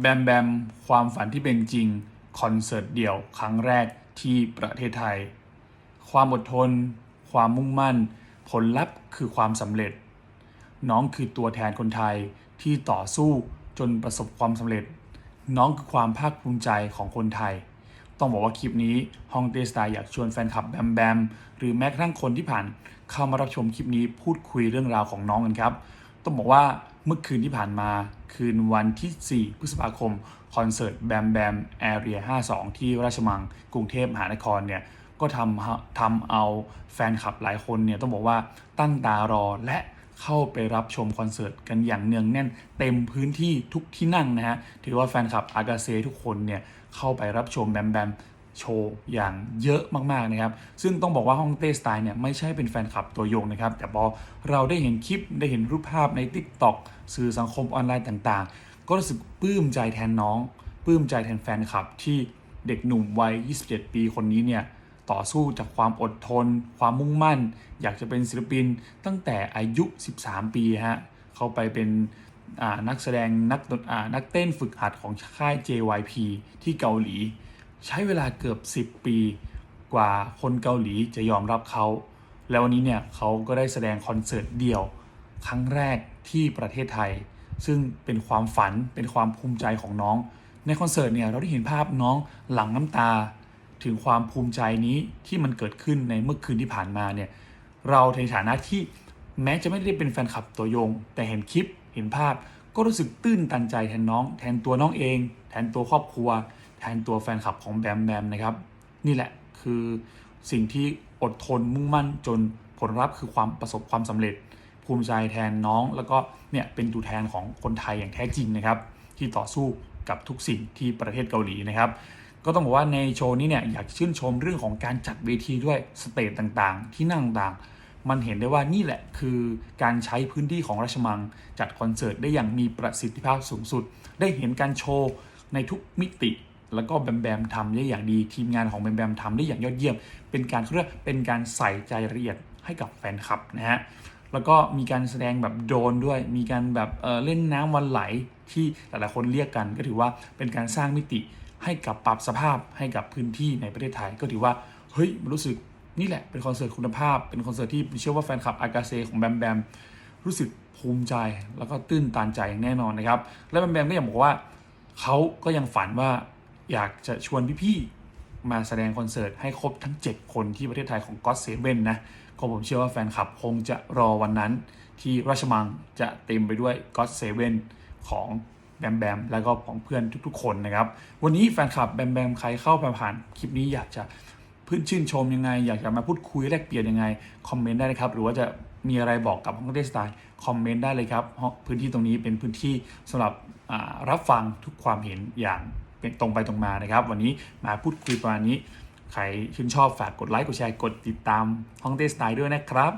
แบมแบมความฝันที่เป็นจริง คอนเสิร์ตเดี่ยวครั้งแรกที่ประเทศไทย ความอดทน ความมุ่งมั่น ผลลัพธ์คือความสำเร็จ น้องคือตัวแทนคนไทยที่ต่อสู้จนประสบความสำเร็จ น้องคือความภาคภูมิใจของคนไทย ต้องบอกว่าคลิปนี้ฮองเตสตล์อยากชวนแฟนคลับแบมแบมหรือแม้กระทั่งคนที่ผ่านเข้ามารับชมคลิปนี้พูดคุยเรื่องราวของน้องกันครับ ต้องบอกว่า เมื่อคืนที่ผ่านมาคืนวันที่ 4 พฤษภาคม คอนเสิร์ตแบมแบมแอเรีย52 ที่ราชมังกรุงเทพมหานครเนี่ยก็ทำทำเอาแฟนคลับหลายคนเนี่ยต้องบอกว่าตั้งตารอและเข้าไปรับชมคอนเสิร์ตกันอย่างเนืองแน่น เต็มพื้นที่ทุกที่นั่งนะฮะ ถือว่าแฟนคลับอากาเซทุกคนเนี่ยเข้าไปรับชมแบมแบม โชว์อย่างเยอะมากๆนะครับ ซึ่งต้องบอกว่าฮ่องเต้สไตล์เนี่ยไม่ใช่เป็นแฟนคลับตัวยงนะครับ แต่พอเราได้เห็นคลิปได้เห็นรูปภาพใน Tik t o อกสื่อสังคมออนไลน์ต่างๆ ก็รู้สึกปลื้มใจแทนน้องปลื้มใจแทนแฟนคลับที่เด็กหนุ่มวัย 27 ปีคนนี้เนี่ยต่อสู้จากความอดทน ความมุ่งมั่น อยากจะเป็นศิลปินตั้งแต่อายุ 13 ปีฮะเขาไปเป็นนักแสดงนักนักเต้นฝึกหัดของค่าย JYP ที่เกาหลี ใช้เวลาเกือบ 10 ปีกว่าคนเกาหลีจะยอมรับเขา แล้ววันนี้เนี่ยเขาก็ได้แสดงคอนเสิร์ตเดี่ยว ครั้งแรกที่ประเทศไทย ซึ่งเป็นความฝันเป็นความภูมิใจของน้อง ในคอนเสิร์ตเนี่ยเราได้เห็นภาพน้องหลั่งน้ำตา ถึงความภูมิใจนี้ที่มันเกิดขึ้นในเมื่อคืนที่ผ่านมาเนี่ยเราในฐานะที่แม้จะไม่ได้เป็นแฟนคลับตัวยง แต่เห็นคลิปเห็นภาพก็รู้สึกตื้นตันใจแทนน้อง แทนตัวน้องเอง แทนตัวครอบครัว แทนตัวแฟนคลับของแบมแบมนะครับ นี่แหละคือสิ่งที่อดทนมุ่งมั่นจนผลลัพธ์คือความประสบความสำเร็จ ภูมิใจแทนน้อง แล้วก็เนี่ยเป็นตัวแทนของคนไทยอย่างแท้จริงนะครับ ที่ต่อสู้กับทุกสิ่งที่ประเทศเกาหลีนะครับ ก็ต้องบอกว่าในโชว์นี้เนี่ยอยากชื่นชมเรื่องของการจัดเวทีด้วยสเตจต่างๆ ที่นั่งต่างมันเห็นได้ว่านี่แหละคือการใช้พื้นที่ของราชมัง จัดคอนเสิร์ตได้อย่างมีประสิทธิภาพสูงสุด ได้เห็นการโชว์ในทุกมิติ แล้วก็แบมแบมทำได้อย่างดีทีมงานของแบมแบมทำได้อย่างยอดเยี่ยม เป็นการเรียกเป็นการใส่ใจรายละเอียดให้กับแฟนคลับนะฮะแล้วก็มีการแสดงแบบโดรนด้วย มีการแบบเอ่อเล่นน้ำวันไหลที่หลายๆคนเรียกกัน ก็ถือว่าเป็นการสร้างมิติให้กับปรับสภาพให้กับพื้นที่ในประเทศไทย ก็ถือว่าเฮ้ยมันรู้สึกนี่แหละเป็นคอนเสิร์ตคุณภาพ เป็นคอนเสิร์ตที่เชื่อว่าแฟนคลับอากาเซของแบมแบมรู้สึกภูมิใจแล้วก็ตื้นตันใจอย่างแน่นอนนะครับ และแบมแบมก็ยังบอกว่าเขาก็ยังฝันว่า อยากจะชวนพี่ๆมาแสดงคอนเสิร์ตให้ครบทั้ง 7 คนที่ประเทศไทยของ God Seven นะก็ผมเชื่อว่าแฟนคลับคงจะรอวันนั้น ที่ราชมังจะเต็มไปด้วย God Seven ของแบมแบมแล้วก็ของเพื่อนทุกๆ คนนะครับ วันนี้แฟนคลับแบมแบมใครเข้ามาผ่านคลิปนี้อยากจะพื้นชื่นชมยังไง อยากจะมาพูดคุยแลกเปลี่ยนยังไง คอมเมนต์ได้นะครับ หรือว่าจะมีอะไรบอกกับห้องเดสไตล์คอมเมนต์ได้เลยครับ พื้นที่ตรงนี้เป็นพื้นที่สำหรับรับฟังทุกความเห็นอย่าง เป็นตรงไปตรงมานะครับ วันนี้มาพูดคุยประมาณนี้ ใครชื่นชอบฝากกดไลค์กดแชร์กดติดตามห้องเดสไตล์ด้วยนะครับ